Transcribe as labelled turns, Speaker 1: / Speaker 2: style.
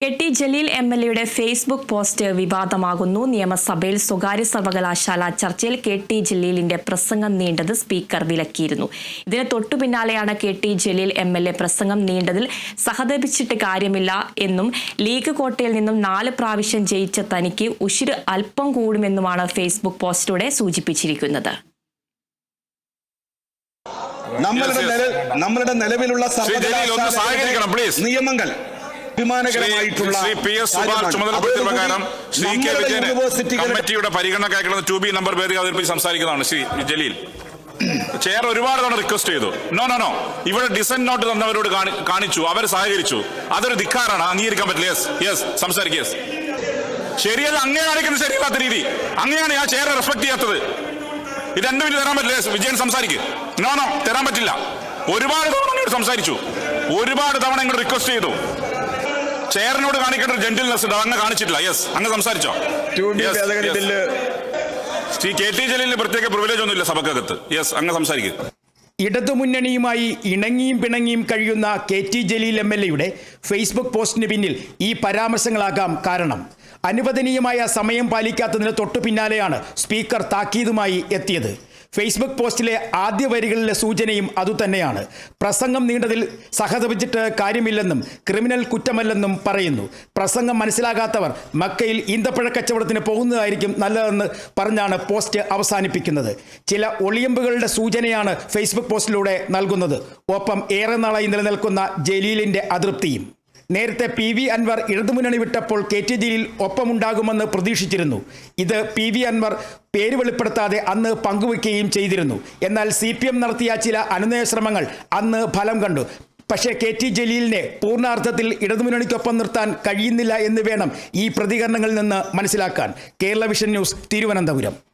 Speaker 1: K T Jaleel M L എയുടെ Facebook post വിവാദമാകുന്നു നിയമസഭയിൽ സ്വകാര്യ സർവകലാശാല ചർച്ചയിൽ കെ ടി ജലീലിന്റെ പ്രസംഗം നീണ്ടത് സ്പീക്കർ വിലക്കിയിരുന്നു ഇതിന് തൊട്ടു പിന്നാലെയാണ് K T Jaleel M L A പ്രസംഗം നീണ്ടതിൽ സഹതപിച്ചിട്ട് കാര്യമില്ല എന്നും ലീഗ് കോട്ടയിൽ നിന്നും നാല് പ്രാവശ്യം ജയിച്ച തനിക്ക് ഉശിര് അല്പം കൂടുമെന്നുമാണ് ഫേസ്ബുക്ക് പോസ്റ്റിലൂടെ സൂചിപ്പിച്ചിരിക്കുന്നത്
Speaker 2: നമ്മളുടെ. നമ്മളുടെ നിലവിലുള്ള
Speaker 3: സർവകലാശാല.
Speaker 2: നിയമങ്ങൾ അഭിമാനകരമായിട്ടുള്ള
Speaker 3: ശ്രീ പി എസ് സുബാർ
Speaker 2: കാര്യമാണ്.
Speaker 3: ചുമതലപ്പെടുത്തിയ പ്രകാരം ശ്രീ കെ
Speaker 2: നമ്മളുടെ
Speaker 3: വിജയൻ കമ്മിറ്റിയുടെ പരിഗണന അയക്കണം ടു ബി നമ്പർ പേര് അവതരിപ്പിച്ച് സംസാരിക്കുന്നതാണ് ശ്രീ ജലീൽ. ചെയർ ഒരുപാട് തവണ റിക്വസ്റ്റ് ചെയ്തു. No no no. ഇവിടെ ഡിസൈൻ നോട്ട് തന്നവരോട് കാണിച്ചു. അവർ സഹകരിച്ചു. അതൊരു ധിക്കാരാണ്. അംഗീകരിക്കാൻ പറ്റില്ല. Yes yes. സംസാരിക്കുക യെസ്. ശരിയല്ല അങ്ങേ കാണിക്കുന്നത് ശരിയല്ലാത്ത രീതി. അങ്ങനെയാണ് ആ ചെയർ റെസ്പെക്ട് ചെയ്യാത്തത്. ഇത് രണ്ടു മിനിറ്റ് തരാൻ പറ്റില്ല. യെസ് വിജയൻ സംസാരിക്കുക നോ നോ. തരാൻ പറ്റില്ല. ഒരുപാട് തവണ സംസാരിച്ചു. ഒരുപാട് തവണ ഇങ്ങോട്ട് റിക്വസ്റ്റ് ചെയ്തു. ചെയറിനോട് കാണിക്കേണ്ട ഒരു ജെന്റിൽനെസ് ഉണ്ട്? അങ്ങ് കാണിച്ചിട്ടില്ല. യെസ് അങ്ങ് സംസാരിച്ചോ.
Speaker 2: ബില്ല്.
Speaker 3: ശ്രീ കെ ടി ജലീലിന് പ്രത്യേക പ്രിവിലേജ് ഒന്നുമില്ല സഭക്കകത്ത്. യെസ് അങ്ങ് സംസാരിക്കും.
Speaker 4: ഇടതുമുന്നണിയുമായി ഇണങ്ങിയും പിണങ്ങിയും കഴിയുന്ന K T Jaleel M L എയുടെ ഫേസ്ബുക്ക് പോസ്റ്റിന് പിന്നിൽ ഈ പരാമർശങ്ങളാകാം കാരണം. അനുവദനീയമായ സമയം പാലിക്കാത്തതിന് തൊട്ടു പിന്നാലെയാണ് സ്പീക്കർ താക്കീതുമായി എത്തിയത്. ഫേസ്ബുക്ക് പോസ്റ്റിലെ ആദ്യ വരികളിലെ സൂചനയും അതുതന്നെയാണ് പ്രസംഗം നീണ്ടതിൽ സഹതപിച്ചിട്ട് കാര്യമില്ലെന്നും ക്രിമിനൽ കുറ്റമല്ലെന്നും പറയുന്നു. പ്രസംഗം മനസ്സിലാകാത്തവർ മക്കയിൽ ഈന്തപ്പഴ കച്ചവടത്തിന് പോകുന്നതായിരിക്കും നല്ലതെന്ന് പറഞ്ഞാണ് പോസ്റ്റ് അവസാനിപ്പിക്കുന്നത്. ചില ഒളിയമ്പുകളുടെ സൂചനയാണ് ഫേസ്ബുക്ക് പോസ്റ്റിലൂടെ നൽകുന്നത്. ഒപ്പം ഏറെ നാളായി നിലനിൽക്കുന്ന ജലീലിന്റെ അതൃപ്തിയും. നേരത്തെ പി വി അൻവർ ഇടതുമുന്നണി വിട്ടപ്പോൾ കെ ടി ജലീൽ ഒപ്പമുണ്ടാകുമെന്ന് പ്രതീക്ഷിച്ചിരുന്നു. ഇത് പി വി അൻവർ പേര് വെളിപ്പെടുത്താതെ അന്ന് പങ്കുവയ്ക്കുകയും ചെയ്തിരുന്നു. എന്നാൽ സി പി എം നടത്തിയ ചില അനുനയ ശ്രമങ്ങൾ അന്ന് ഫലം കണ്ടു. പക്ഷേ കെ ടി ജലീലിനെ പൂർണാർത്ഥത്തിൽ ഇടതുമുന്നണിക്കൊപ്പം നിർത്താൻ കഴിയുന്നില്ല എന്ന് വേണം ഈ പ്രതികരണങ്ങളിൽ നിന്ന് മനസ്സിലാക്കാൻ. Kerala vision news Thiruvananthapuram.